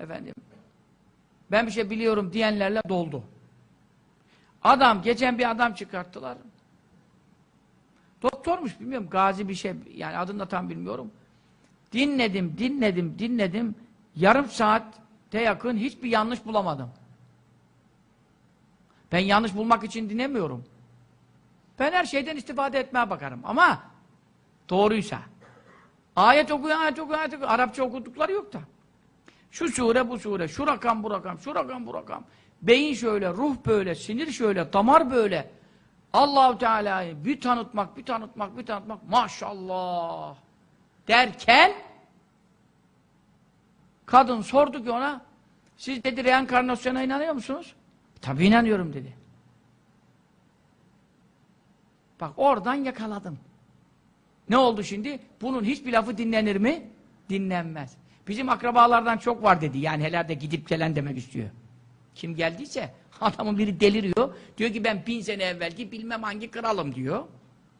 efendim ben bir şey biliyorum diyenlerle doldu. Adam, geçen bir adam çıkarttılar. Doktormuş bilmiyorum, gazi bir şey, yani adını da tam bilmiyorum. Dinledim, dinledim, dinledim. Yarım saatte yakın hiçbir yanlış bulamadım. Ben yanlış bulmak için dinlemiyorum. Ben her şeyden istifade etmeye bakarım. Ama doğruysa. Ayet okuyor, ayet okuyor, ayet okuyor. Arapça okudukları yok da. Şu sure, bu sure, şu rakam, bu rakam, şu rakam, bu rakam. Beyin şöyle, ruh böyle, sinir şöyle, damar böyle. Allahu Teala'yı bir tanıtmak, bir tanıtmak, bir tanıtmak. Maşallah. Derken kadın sordu ki ona siz dedi reenkarnasyona inanıyor musunuz? Tabii inanıyorum dedi. Bak oradan yakaladım. Ne oldu şimdi? Bunun hiçbir lafı dinlenir mi? Dinlenmez. Bizim akrabalardan çok var dedi. Yani herhalde gidip gelen demek istiyor. Kim geldiyse adamın biri deliriyor. Diyor ki ben bin sene evvelki bilmem hangi kralım diyor.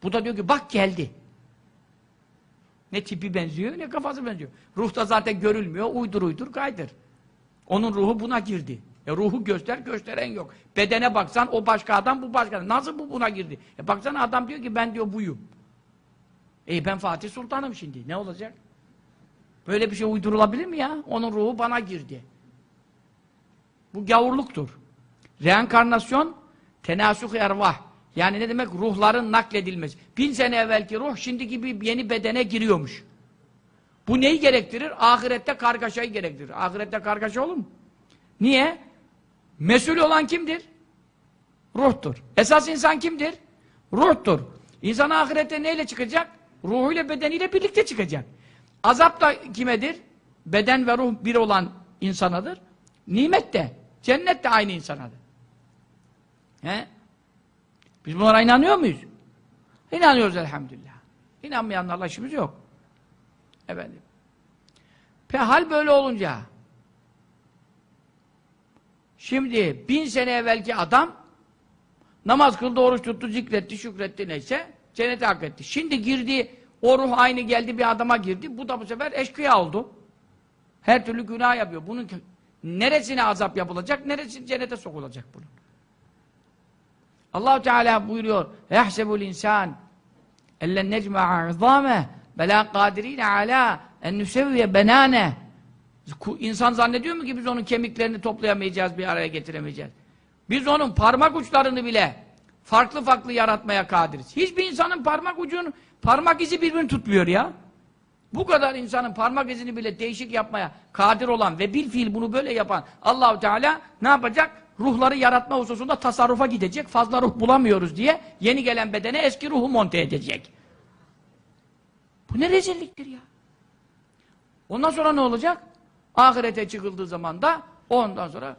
Bu da diyor ki bak geldi. Ne tipi benziyor ne kafası benziyor. Ruhta zaten görülmüyor. Uydur uydur kaydır. Onun ruhu buna girdi. E ruhu göster gösteren yok. Bedene baksan o başka adam bu başka adam. Nasıl bu buna girdi? E baksana adam diyor ki ben diyor buyum. E ben Fatih Sultan'ım şimdi. Ne olacak? Böyle bir şey uydurulabilir mi ya? Onun ruhu bana girdi. Bu gavurluktur. Reenkarnasyon tenasuh ervah. Yani ne demek? Ruhların nakledilmesi. Bin sene evvelki ruh şimdiki bir yeni bedene giriyormuş. Bu neyi gerektirir? Ahirette kargaşayı gerektirir. Ahirette kargaşa olur mu? Niye? Mesul olan kimdir? Ruhtur. Esas insan kimdir? Ruhtur. İnsan ahirette neyle çıkacak? Ruhuyla bedeniyle birlikte çıkacak. Azap da kimedir? Beden ve ruh bir olan insanadır. Nimet de, cennet de aynı insanadır. He? Biz bunlara inanıyor muyuz? İnanıyoruz elhamdülillah. İnanmayanlarla işimiz yok. Efendim. Hal böyle olunca şimdi bin sene evvelki adam namaz kıldı, oruç tuttu, zikretti, şükretti neyse cennete hak etti. Şimdi girdi, o ruh aynı geldi bir adama girdi. Bu da bu sefer eşkıya oldu. Her türlü günah yapıyor. Bunun neresine azap yapılacak, neresine cennete sokulacak bunun. allah Teala buyuruyor يَحْسَبُ الْاِنْسَانِ اَلَّنْ نَجْمَعَ عِظَامَهِ بَلَا قَادِر۪ينَ عَلَى اَنْ نُسَوِّيَ بَنَانَهِ İnsan zannediyor mu ki biz onun kemiklerini toplayamayacağız, bir araya getiremeyeceğiz? Biz onun parmak uçlarını bile farklı farklı yaratmaya kadiriz. Hiçbir insanın parmak ucunun, parmak izi birbirini tutmuyor ya. Bu kadar insanın parmak izini bile değişik yapmaya kadir olan ve bir fiil bunu böyle yapan Allahu Teala ne yapacak? Ruhları yaratma hususunda tasarrufa gidecek. Fazla ruh bulamıyoruz diye yeni gelen bedene eski ruhu monte edecek. Bu ne rezilliktir ya? Ondan sonra ne olacak? Ahirete çıkıldığı zaman da ondan sonra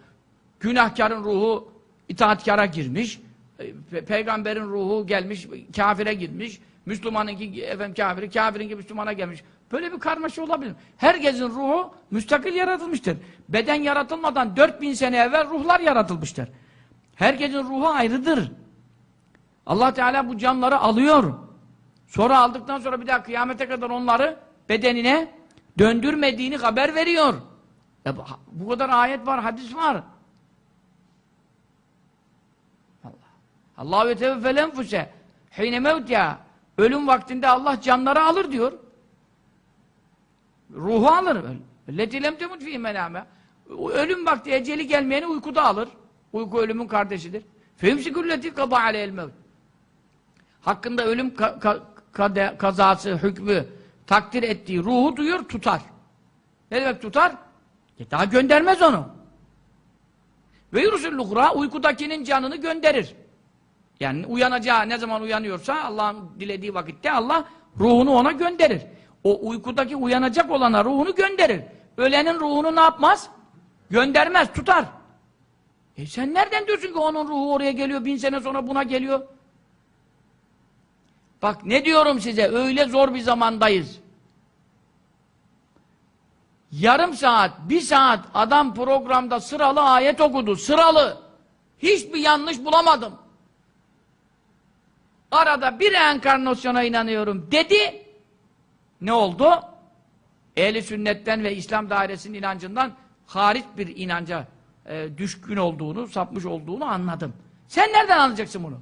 günahkarın ruhu itaatkara girmiş, Pe peygamberin ruhu gelmiş, kafire girmiş, Müslümanınki efendim kafiri, kafirinki Müslümana gelmiş. Böyle bir karmaşa olabilir. Herkesin ruhu müstakil yaratılmıştır. Beden yaratılmadan 4000 sene evvel ruhlar yaratılmıştır. Herkesin ruhu ayrıdır. Allah Teala bu canları alıyor. Sonra aldıktan sonra bir daha kıyamete kadar onları bedenine döndürmediğini haber veriyor. Ya bu, kadar ayet var, hadis var. Allahu yeteveffel enfuse hine mevtiha ölüm vaktinde Allah canları alır diyor. Ruhu alır. Leti lem temut fî menâme. Ölüm vakti eceli gelmeyeni uykuda alır. Uyku ölümün kardeşidir. Femsikülleti kaba aleyhel mevt. Hakkında ölüm ka ka kade, kazası, hükmü takdir ettiği ruhu duyur, tutar. Ne demek tutar? E daha göndermez onu. Ve yursullukra uykudakinin canını gönderir. Yani uyanacağı ne zaman uyanıyorsa Allah'ın dilediği vakitte Allah ruhunu ona gönderir. O uykudaki uyanacak olana ruhunu gönderir. Ölenin ruhunu ne yapmaz? Göndermez, tutar. E sen nereden diyorsun ki onun ruhu oraya geliyor, bin sene sonra buna geliyor? Bak ne diyorum size, öyle zor bir zamandayız. Yarım saat, bir saat adam programda sıralı ayet okudu, sıralı. Hiçbir yanlış bulamadım. Arada bir reenkarnasyona inanıyorum dedi. Ne oldu? Ehli sünnetten ve İslam dairesinin inancından hariç bir inanca e, düşkün olduğunu, sapmış olduğunu anladım. Sen nereden anlayacaksın bunu?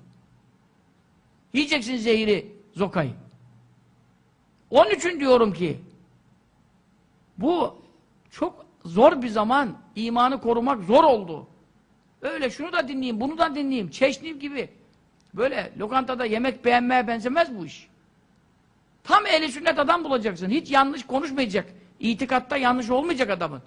Yiyeceksin zehiri, zokayı. Onun için diyorum ki bu çok zor bir zaman imanı korumak zor oldu. Öyle şunu da dinleyeyim, bunu da dinleyeyim. Çeşniv gibi. Böyle lokantada yemek beğenmeye benzemez bu iş. Tam ehli sünnet adam bulacaksın. Hiç yanlış konuşmayacak. İtikatta yanlış olmayacak adamın.